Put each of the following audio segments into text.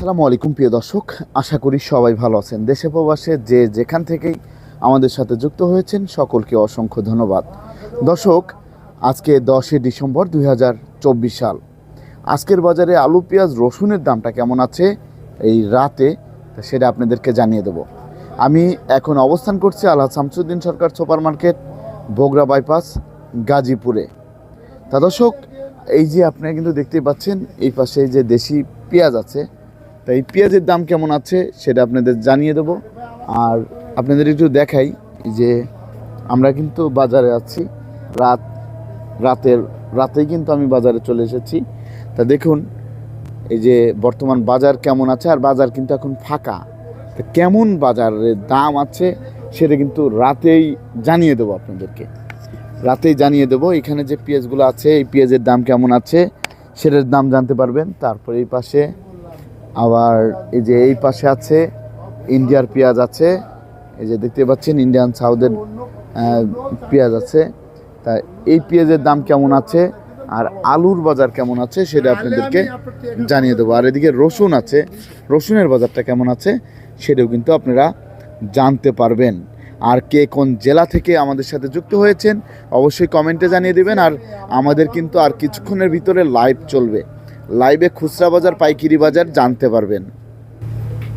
আসসালামু আলাইকুম, প্রিয় দর্শক। আশা করি সবাই ভালো আছেন। দেশে প্রবাসে যে যেখান থেকেই আমাদের সাথে যুক্ত হয়েছেন, সকলকে অসংখ্য ধন্যবাদ। দর্শক, আজকে দশই ডিসেম্বর দু হাজার চব্বিশ সাল। আজকের বাজারে আলু, পেঁয়াজ, রসুনের দামটা কেমন আছে এই রাতে সেটা আপনাদেরকে জানিয়ে দেব। আমি এখন অবস্থান করছি আল্লাহ Shamsuddin Sarkar super market Bogura bypass, গাজীপুরে। তা দর্শক, এই যে আপনারা কিন্তু দেখতে পাচ্ছেন, এই পাশে যে দেশি পেঁয়াজ আছে তা এই পেঁয়াজের দাম কেমন আছে সেটা আপনাদের জানিয়ে দেব। আর আপনাদের একটু দেখাই যে আমরা কিন্তু বাজারে আছি। রাত, রাতের, রাতেই কিন্তু আমি বাজারে চলে এসেছি। তা দেখুন, এই যে বর্তমান বাজার কেমন আছে আর বাজার কিন্তু এখন ফাঁকা। তা কেমন বাজারের দাম আছে সেটা কিন্তু রাতেই জানিয়ে দেবো আপনাদেরকে। রাতেই জানিয়ে দেবো এখানে যে পেঁয়াজগুলো আছে, এই পেঁয়াজের দাম কেমন আছে সেটার দাম জানতে পারবেন। তারপরে এই পাশে আবার এই যে এই পাশে আছে, ইন্ডিয়ার পেঁয়াজ আছে। এই যে দেখতে পাচ্ছেন, ইন্ডিয়ান সাউথের পেঁয়াজ আছে। তা এই পেঁয়াজের দাম কেমন আছে আর আলুর বাজার কেমন আছে সেটা আপনাদেরকে জানিয়ে দেবো। আর এদিকে রসুন আছে, রসুনের বাজারটা কেমন আছে সেটাও কিন্তু আপনারা জানতে পারবেন। আর কে কোন জেলা থেকে আমাদের সাথে যুক্ত হয়েছেন অবশ্যই কমেন্টে জানিয়ে দেবেন। আর আমাদের কিন্তু আর কিছুক্ষণের ভিতরে লাইভ চলবে। লাইভে খুচরা বাজার পাইকারি বাজার জানতে পারবেন।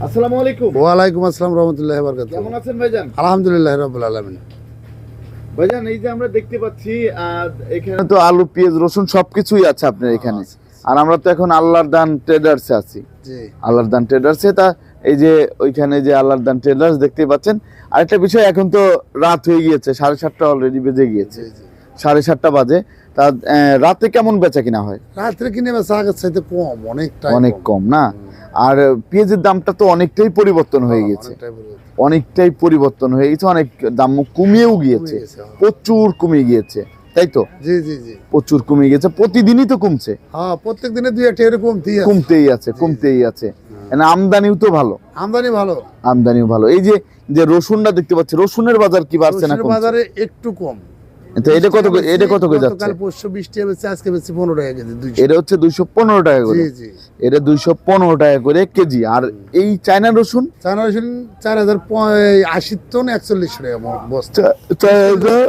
আসসালামু আলাইকুম। ওয়ালাইকুম আসসালাম রহমতুল্লাহ বরকাত কেমন আছেন ভাইজান? আলহামদুলিল্লাহ রবিল আলমিন। ভাইজান এই যে আমরা দেখতে পাচ্ছি এখানে তো আলু পেঁয়াজ রসুন সবকিছুই আছে আপনার এখানে। আর আমরা তো এখন আল্লাহর দান ট্রেডার্সে আছি। জি। আল্লাহর দান ট্রেডার্সে তা এই যে ওইখানে যে আল্লাহর দান ট্রেডার্স দেখতে পাচ্ছেন। আরেকটা বিষয় এখন তো রাত হয়ে গিয়েছে সাড়ে সাতটা অলরেডি বেজে গিয়েছে। সাড়ে সাতটা বাজে। তা রাতে কেমন বেচা কিনা হয়? রাত্রে কিনে বেচা আগের চাইতে কম অনেকটাই অনেক কম না? আর পেঁয়াজের দামটা তো অনেকটাই পরিবর্তন হয়ে গেছে অনেকটাই পরিবর্তন। হয়ে গেছে অনেক দাম কমিয়েও গিয়েছে। হ্যাঁ। প্রচুর কমে গিয়েছে তাই তো? জি জি জি। প্রচুর কমে গেছে প্রতিদিনই তো কমছে। হ্যাঁ প্রত্যেক দিনে দুই একটা এরকম দিয়ে কমতেই আছে কমতেই আছে। মানে আমদানিও তো ভালো। আমদানি ভালো। আমদানিও ভালো। এই যে যে রসুনটা দেখতে পাচ্ছি রসুনের বাজার কি বাড়ছে না বাজারে একটু কম। তো এটা কত এটা কত করে যাচ্ছে? গতকাল পরশু টাকা বেচছে আজকে বেচছে পনেরো টাকা কেজি এটা হচ্ছে দুইশো পনেরো টাকা করে। জি জি। এটা দুইশো পনেরো টাকা করে কেজি। আর এই চায়না রসুন? চার রসুন চার হাজার আশি টন একচল্লিশশো টাকা বস্তা। চা- চার হাজার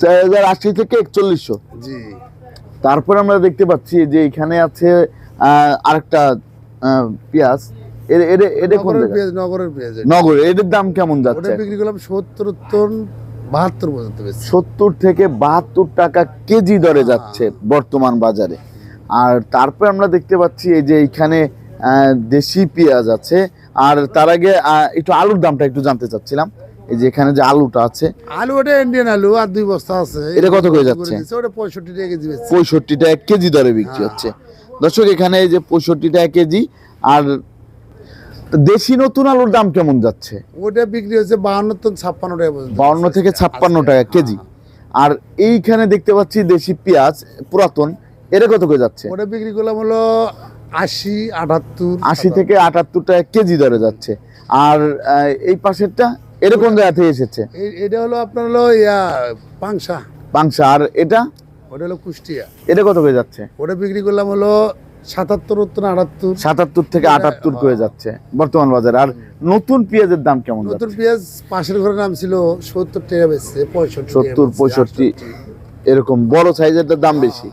চার হাজার আশি থেকে একচল্লিশশো। জি। তারপর আমরা দেখতে পাচ্ছি যে এখানে আছে আহ, আরেকটা পেঁয়াজ। এর এর এটা কোন নগরের? পেঁয়াজ নগরের। এটার দাম কেমন ওটা যাচ্ছে? বিক্রি করলাম সত্তর টন বাহাত্তর পর্যন্ত সত্তর থেকে বাহাত্তর টাকা কেজি দরে যাচ্ছে বর্তমান বাজারে। আর তারপর আমরা দেখতে পাচ্ছি এই যে আহ, দেশি পেঁয়াজ আছে। আর তার আগে একটু আলুর দামটা একটু জানতে চাচ্ছিলাম। এই যে এখানে যে আলুটা আছে আলু ওটা ইন্ডিয়ান আলু আর দুই বস্তা আছে। এটা কত করে যাচ্ছে? ওটা পঁয়ষট্টি টাকা কেজি পঁয়ষট্টি টাকা কেজি দরে বিক্রি হ্যাঁ। হচ্ছে। দর্শক এখানে এই যে পঁয়ষট্টি টাকা কেজি আর দেশি নতুন আলুর দাম কেমন যাচ্ছে? ওটা বিক্রি হচ্ছে বাহান্ন টন ছাপ্পান্ন টাকা বাউন্ন থেকে ছাপ্পান্ন টাকা কেজি। আর এইখানে দেখতে পাচ্ছি দেশি পেঁয়াজ পুরাতন এটা কত করে যাচ্ছে? ওটা বিক্রি করলাম হলো আশি আটাত্তর আশি থেকে আটাত্তর টাকা কেজি দরে যাচ্ছে। আর এই পাশেরটা এরকম জায়গা থেকে এসেছে? এটা হলো আপনার হলো ইয়া পাংশা। পাংশা। আর এটা? ওটা হলো কুষ্টিয়া। এটা কত করে যাচ্ছে? ওটা বিক্রি করলাম হলো সাতাত্তর আটাত্তর। সাতাত্তর থেকে আটাত্তর করে যাচ্ছে বর্তমান বাজারে। আর নতুন পেঁয়াজের দাম কেমন নতুন পেঁয়াজ পাশের নাম ছিল সত্তর টাকা বেচছে পঁয়ষট্টি সত্তর পঁয়ষট্টি এরকম বড় সাইজের দাম বেশি।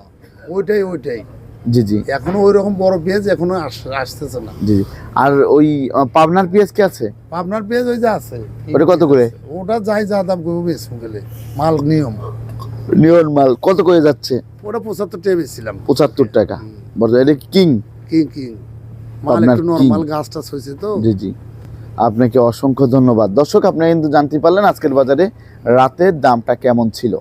ওইটাই ওইটাই। জি জি। এখনও ওই রকম বড় পেঁয়াজ এখনও আস- আসতেছে না। জি আর ওই পাবনার পেঁয়াজ কি আছে? আপনার পেঁয়াজ ওই যে আছে। ওটা কত করে? ওটা যাই যা দাম করব বেচবো গেলে। মাল নিয়ম। নিয়ন মাল কত করে যাচ্ছে? ওটা পঁচাত্তর টাকা বেচছিলাম। পঁচাত্তর টাকা। বর্তমানে এটা কিং। King king. মাল একটু king। গাছ টাছ হয়েছে তো। জি জি। আপনাকে অসংখ্য ধন্যবাদ। দর্শক আপনি কিন্তু জানতে পারলেন আজকের বাজারে রাতের দামটা কেমন ছিল?